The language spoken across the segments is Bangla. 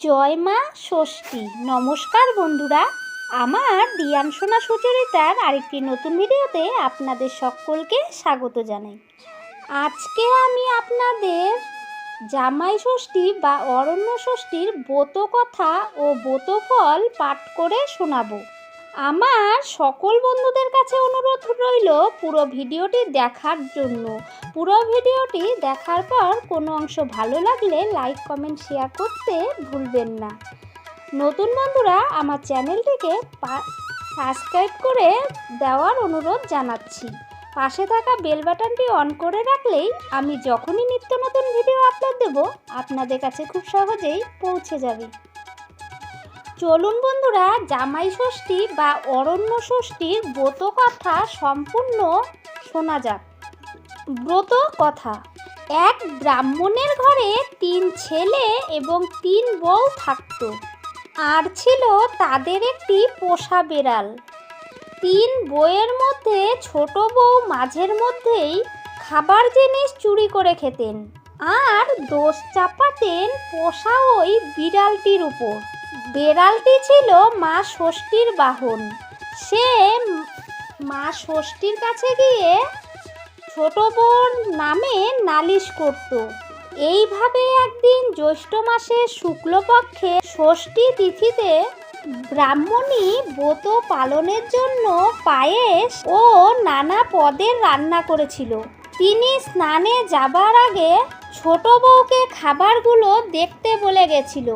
জয় মা ষষ্ঠী। নমস্কার বন্ধুরা। আমার দিয়ান সোনা সুচরিতার আরেকটি নতুন ভিডিওতে আপনাদের সকলকে স্বাগত জানাই। আজকে আমি আপনাদের জামাই ষষ্ঠী বা অরণ্য ষষ্ঠীর ব্রত কথা ও ব্রত ফল পাঠ করে শোনাবো। আমার সকল বন্ধুদের কাছে অনুরোধ রইল পুরো ভিডিওটি দেখার জন্য। পুরো ভিডিওটি দেখার পর কোনো অংশ ভালো লাগলে লাইক, কমেন্ট, শেয়ার করতে ভুলবেন না। নতুন বন্ধুরা, আমার চ্যানেলটিকে সাবস্ক্রাইব করে দেওয়ার অনুরোধ জানাচ্ছি। পাশে থাকা বেল বাটনটি অন করে রাখলেই আমি যখনই নিত্য নতুন ভিডিও আপলোড দেব, আপনাদের কাছে খুব সহজেই পৌঁছে যাবে। চলুন বন্ধুরা, জামাই ষষ্ঠী বা অরণ্য ষষ্ঠীর ব্রত কথা সম্পূর্ণ শোনা যাক। ব্রত কথা, এক ব্রাহ্মণের ঘরে তিন ছেলে এবং তিন বউ থাকত। আর ছিল তাদের একটি পোষা বেড়াল। তিন বইয়ের মধ্যে ছোট বউ মাঝের মধ্যেই খাবার জিনিস চুরি করে খেতেন। আর দোষ চাপাতেন পোষা ওই বিড়ালটির উপর। বেড়ালটি ছিল মা ষষ্ঠীর বাহন। সে মা ষষ্ঠীর কাছে গিয়ে ছোট বোন নামে নালিশ করত। এইভাবে একদিন জ্যৈষ্ঠ মাসের শুক্লপক্ষে ষষ্ঠী তিথিতে ব্রাহ্মণী ব্রত পালনের জন্য পায়েস ও নানা পদের রান্না করেছিল। তিনি স্নানে যাবার আগে ছোট বউকে খাবারগুলো দেখতে বলে গেছিল।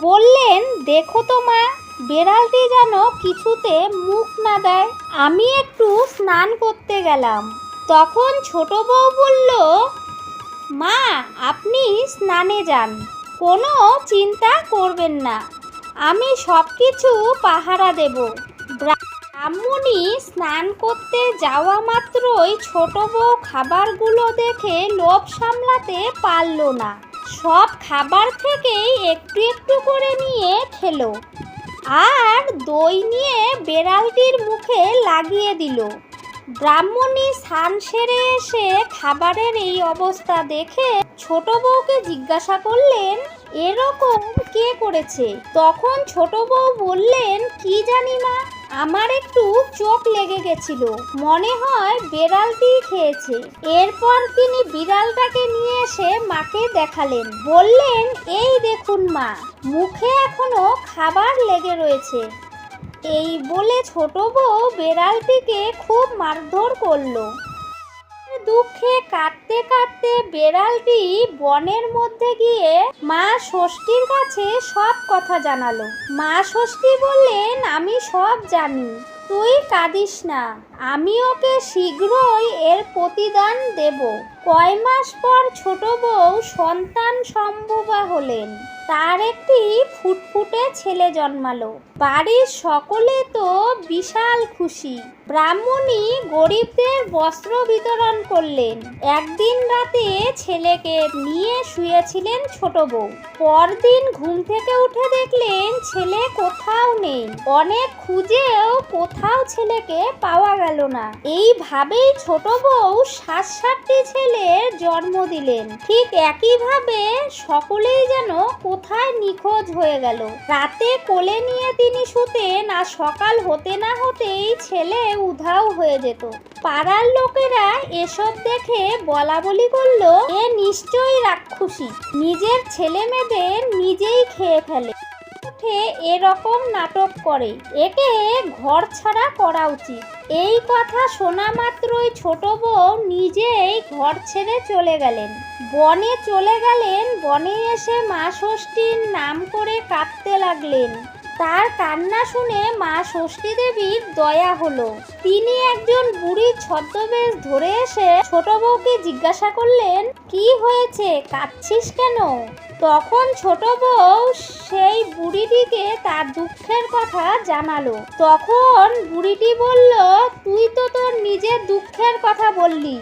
বললেন, দেখো তো মা, বেড়ালটি যেন কিছুতে মুখ না দেয়। আমি একটু স্নান করতে গেলাম। তখন ছোট বউ বলল, মা, আপনি স্নানে যান। কোনো চিন্তা করবেন না। আমি সব কিছু পাহারা দেব। ব্রাহ্মণী স্নান করতে যাওয়া মাত্রই ছোট বউ খাবারগুলো দেখে লোভ সামলাতে পারল না। সব খাবার থেকেই একটু একটু করে নিয়ে খেলো আর দই নিয়ে বেড়ালটির মুখে লাগিয়ে দিল। ব্রাহ্মণী স্নান সেরে এসে খাবারের এই অবস্থা দেখে ছোট বউকে জিজ্ঞাসা করলেন, এরকম কে করেছে? তখন ছোট বউ বললেন, কি জানি মা আমার একটু চোখ লেগে গেছিল। মনে হয় বেড়ালটি খেয়েছে। এরপর তিনি বিড়ালটাকে নিয়ে এসে মাকে দেখালেন। বললেন, এই দেখুন মা, মুখে এখনও খাবার লেগে রয়েছে। এই বলে ছোট বউ বেড়ালটিকে খুব মারধর করল। দুঃখে কাঁদতে কাঁদতে বেড়ালটি বনের মধ্যে গিয়ে মা ষষ্ঠীর কাছে সব কথা জানালো। মা ষষ্ঠী বললেন, আমি সব জানি। তুই কাঁদিস না, আমি ওকে শীঘ্রই এর প্রতিদান দেব। কয় মাস পর ছোট বউ সন্তান সম্ভবা হলেন। তার একটি ফুটফুটে ছেলে জন্মালো। বাড়ির সকলে তো বিশাল খুশি। ব্রাহ্মণী গরিবদের বস্ত্র বিতরণ করলেন। একদিন রাতে ছেলেকে নিয়ে শুয়েছিলেন ছোট বউ। পরদিন ঘুম থেকে উঠে দেখলেন ছেলে কোথাও নেই। অনেক খুঁজেও কোথাও ছেলেকে পাওয়া গেল না। এইভাবেই ছোট বউ সাত সাতটি ছেলের জন্ম দিলেন। ঠিক একইভাবে সকলেই যেন কোথায় নিখোঁজ হয়ে গেল। রাতে কোলে নিয়ে তিনি শুতেন আর সকাল হতে না হতেই ছেলে উধাও হয়ে যেত। পাড়ার লোকেরা এসব দেখে বলা বলি করল, এ নিশ্চয়ই রাক্ষসী। নিজের ছেলে মেয়েদের নিজেই খেয়ে ফেলে। উঠে এরকম নাটক করে। একে ঘর ছাড়া করা উচিত। এই কথা শোনা মাত্রই ছোট বউ নিজেই ঘর ছেড়ে চলে গেলেন। বনে চলে গেলেন, বনে এসে মা ষষ্ঠীর নাম করে কাঁদতে লাগলেন। তার কান্না শুনে মা ষষ্ঠী দেবীর দয়া হলো। তিনি একজন বুড়ির ছদ্মবেশ ধরে এসে ছোট বউকে জিজ্ঞাসা করলেন, কি হয়েছে? কাঁদছিস কেন? তখন ছোট বউ সেই বুড়িটিকে তার দুঃখের কথা জানালো। তখন বুড়িটি বলল, তুই তো তোর নিজের দুঃখের কথা বললি।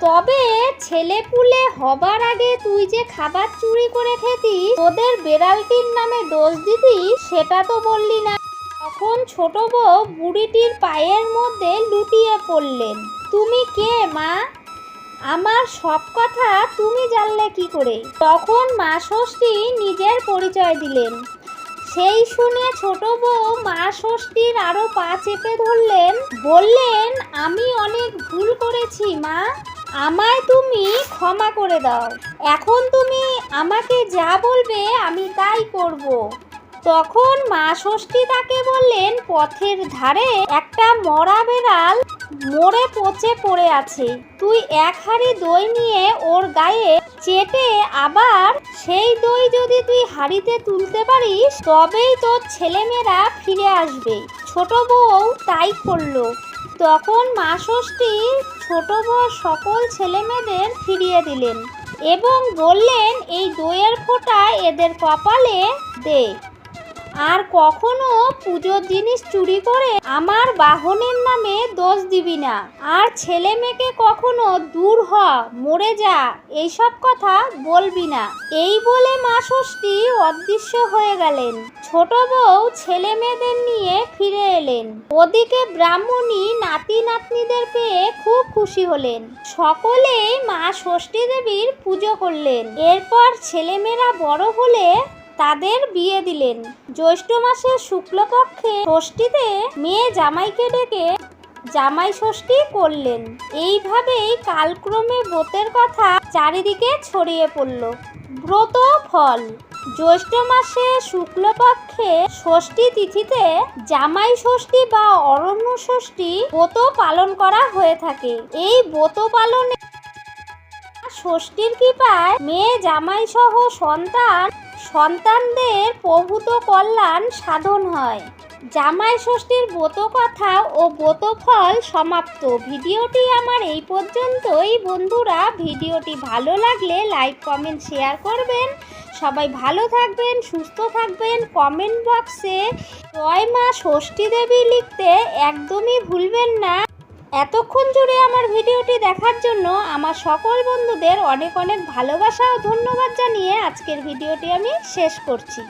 তবে ছেলে পুলে হবার আগে তুই যে খাবার চুরি করে খেতি তোদের বেড়ালটির নামে দোষ দিতি সেটা তো বললি না। তখন ছোট বউ বুড়িটির পায়ের মধ্যে লুটিয়ে পড়লেন। তুমি কে, মা? আমার সব কথা তুমি জানলে কি করে? তখন মা ষষ্ঠী নিজের পরিচয় দিলেন। সেই শুনে ছোট বউ মা ষষ্ঠীর আরও পা চেপে ধরলেন। বললেন, আমি অনেক ভুল করেছি, মা। আমায় তুমি ক্ষমা করে দাও। এখন তুমি আমাকে যা বলবে আমি তাই করব। তখন মা ষষ্ঠী তাকে বললেন, পথের ধারে একটা মরা বেড়াল মরে পচে পড়ে আছে। তুই এক হাঁড়ি দই নিয়ে ওর গায়ে চেটে আবার সেই দই যদি তুই হাঁড়িতে তুলতে পারিস, তবেই তোর ছেলেমেয়েরা ফিরে আসবে। ছোট বউ তাই করল। তখন মা ষষ্ঠী ছোট বড় সকল ছেলেমেয়েদের ফিরিয়ে দিলেন এবং বললেন, এই দইয়ের ফোঁটা এদের কপালে দে। আর কখনো পুজোর জিনিস চুরি করে আমার বাহনের নামে দোষ দিবি না। আর ছেলে মেয়েকে কখনো দূর হ, মরে যা এইসব কথা বলবি না। এই বলে মা ষষ্ঠী অদৃশ্য হয়ে গেলেন। ছোট বউ ছেলে মেয়েদের নিয়ে ফিরে এলেন। ওদিকে ব্রাহ্মণী নাতি নাতনিদের পেয়ে খুব খুশি হলেন। সকলেই মা ষষ্ঠী দেবীর পুজো করলেন। এরপর ছেলেমেয়েরা বড় হলে তাদের বিয়ে দিলেন। জ্যৈষ্ঠ মাসের শুক্লপক্ষে ষষ্ঠীতে মেয়ে জামাইকে ডেকে জামাই ষষ্ঠী করলেন। এইভাবেই কালক্রমে ব্রতের কথা চারিদিকে ছড়িয়ে পড়ল। ব্রত ফল। জ্যৈষ্ঠ মাসে শুক্লপক্ষে ষষ্ঠী তিথিতে জামাই ষষ্ঠী বা অরণ্য ষষ্ঠী ব্রত পালন করা হয়ে থাকে। এই ব্রত পালনে ষষ্ঠীর কৃপায় মেয়ে জামাই সহ সন্তান সন্তানদের প্রভূত কল্যাণ সাধন হয়। জামাই ষষ্ঠীর ব্রত কথা ও ব্রত ফল সমাপ্ত। ভিডিওটি আমার এই পর্যন্তই। বন্ধুরা, ভিডিওটি ভালো লাগলে লাইক, কমেন্ট, শেয়ার করবেন। সবাই ভালো থাকবেন, সুস্থ থাকবেন। কমেন্ট বক্সে জয় মা ষষ্ঠী দেবী লিখতে একদমই ভুলবেন না। এতক্ষণ জুড়ে আমার ভিডিওটি দেখার জন্য আমার সকল বন্ধুদের অনেক অনেক ভালোবাসা ও ধন্যবাদ জানিয়ে আজকের ভিডিওটি আমি শেষ করছি।